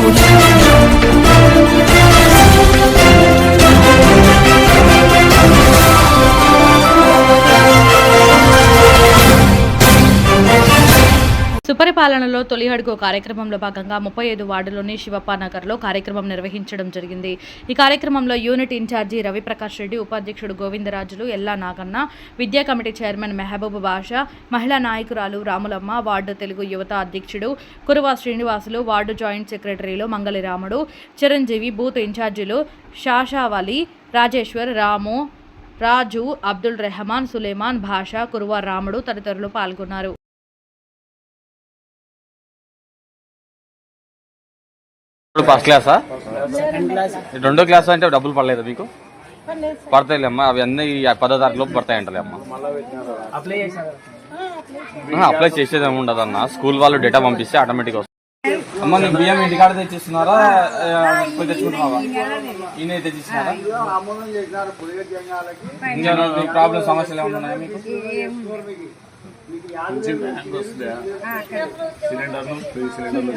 Saúde. సుపరిపాలనలో తొలి అడుగు కార్యక్రమంలో భాగంగా ముప్పై ఐదు వార్డులోని శివప్ప నగర్లో కార్యక్రమం నిర్వహించడం జరిగింది. ఈ కార్యక్రమంలో యూనిట్ ఇన్ఛార్జి రవిప్రకాష్ రెడ్డి ఉపాధ్యక్షుడు గోవిందరాజులు ఎల్లా నాగన్న విద్యా కమిటీ చైర్మన్ మెహబూబ్ బాషా మహిళా నాయకురాలు రాములమ్మ వార్డు తెలుగు యువత అధ్యక్షుడు కురువా శ్రీనివాసులు వార్డు జాయింట్ సెక్రటరీలు మంగళి రాముడు చిరంజీవి బూత్ ఇన్ఛార్జీలు షాషావలి రాజేశ్వర్ రాము రాజు అబ్దుల్ రెహమాన్ సులేమాన్ భాషా కురువా రాముడు తదితరులు పాల్గొన్నారు. ఫస్ట్ క్లాసా రెండో క్లాస్ అంటే డబ్బులు పడలేదు మీకు? పడతాయిలే అమ్మా అవి అన్నీ పదో తారీఖు లోపు పడతాయంటలే అమ్మా. అప్లై చేసేది ఏమి ఉండదు అన్న. స్కూల్ వాళ్ళు డేటా పంపిస్తే ఆటోమేటిక్ వస్తుంది. అమ్మ నీకు బియ్యం ఇంటికాడ తెచ్చిస్తున్నారా? పోయి తెచ్చుకుంటున్నావా? ఈయన తెచ్చిస్తున్నారా ఇంకేమైనా ప్రాబ్లం సమస్యలు ఏమైనా ఉన్నాయా మీకు? సిలిండర్లు త్రీ సిలిండర్లు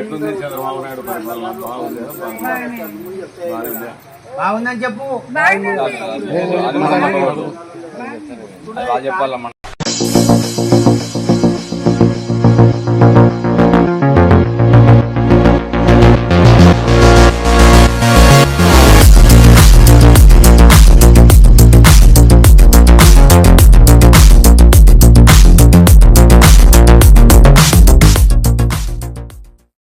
ఎట్లుంది చంద్రబాబు నాయుడు పరిపాలన బాగుంది బాగుంది. బాగుందని చెప్పు. చెప్పాలమ్మా.